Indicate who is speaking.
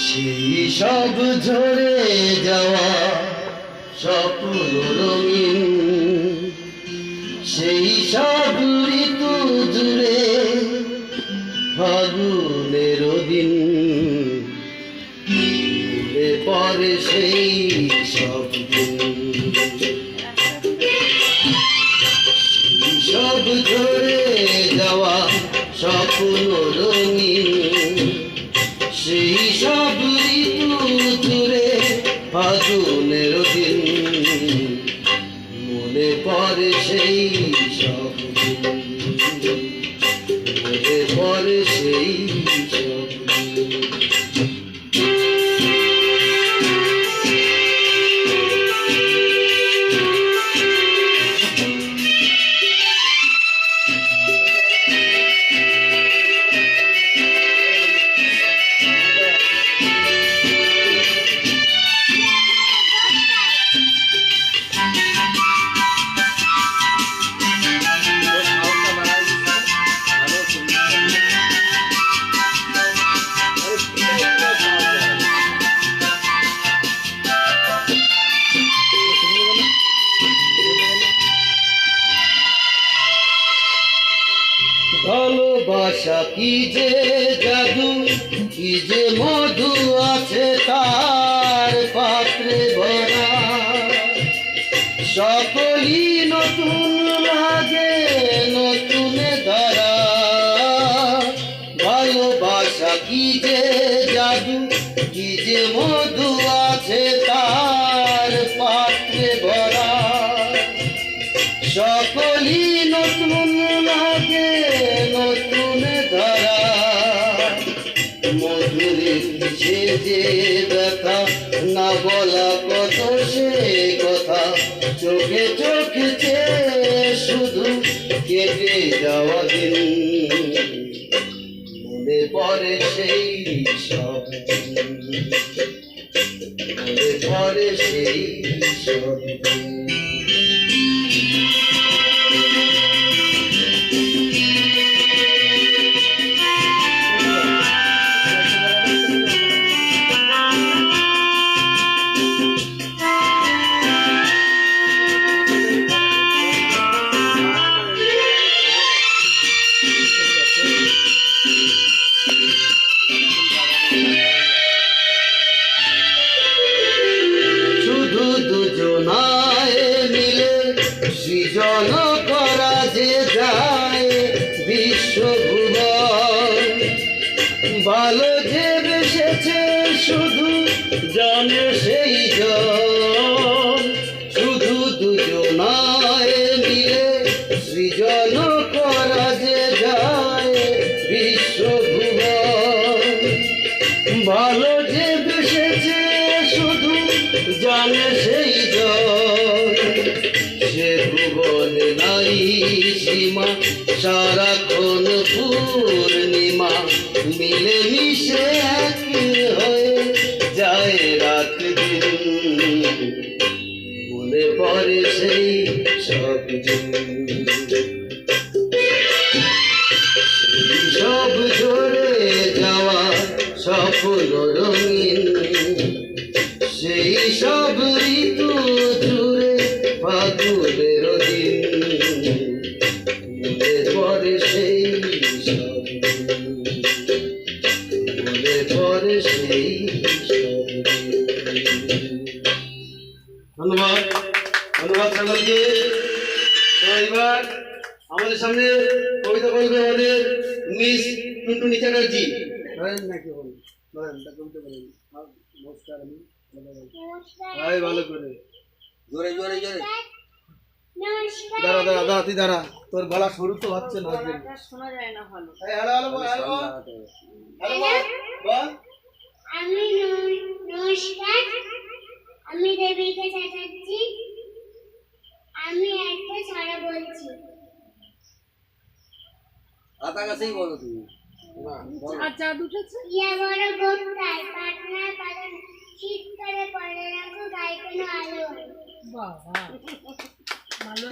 Speaker 1: সেই সব ঝরে যাওয়া স্বপ্ন রঙিন। সেই সব ঋতু জুড়ে ফাগুনের দিন। পরে সেই সব দিন। সব ঝরে স্বপ্ন সেই সব ঋতু জুড়ে ভালোবাসা কি যে জাদু, কি যে মধু আছে তার পাত্রে ভরা। সকলই নতুন লাগে, নতুন ধরা। ভালোবাসা কি যে জাদু, কি যে মধু আছে তার নতুন লাগে, নতুন ধরা। মধুরের পিছে যে ব্যথা, না বলা কত সে কথা। চোখে চোখে শুধু কেটে যাওয়া দিন। মনে পড়ে সেই সব মনে পড়ে সেই সব সৃজন করা যে যায় ভালো যে বেসেছে শুধু জানে দুজনায় মিলে সৃজন করা যে যায় ভালো যে বেসেছে শুধু জানে সেই সীমা সারাক্ষণ পূর্ণিমা মিলে মিশে এক হয়ে যায় রাত দিন মনে পড়ে সেই সব সব ঝরে যাওয়া সফল রঙিন। সেই সব ঋতু সকলকে তো এবার আমাদের সামনে কবিতা বলবে আমাদের মিস টুনটুনি চ্যাটার্জি। নাকি আহ, নমস্কার আমি। ভালো করে। জোরে জোরে জোরে।
Speaker 2: নমস্কার।
Speaker 1: দাঁড়া দাঁড়া দাঁড়া তুই দাঁড়া। তোর গলা সরু তো হচ্ছে না
Speaker 3: শোনা যায় না ভালো।
Speaker 1: হ্যালো হ্যালো
Speaker 2: আমি নমস্কার। আমি দেবিকা চ্যাটার্জি। আমি একটা ছড়া বলছি।
Speaker 1: আতা কাছেই বলো তুমি।
Speaker 3: আর চাঁদ
Speaker 2: ইয়া বড় গোপ্তায় পাটনার পালন শীত করে পড়ে রাখো গায়ে কোনো আলো
Speaker 3: বাবা। ভালো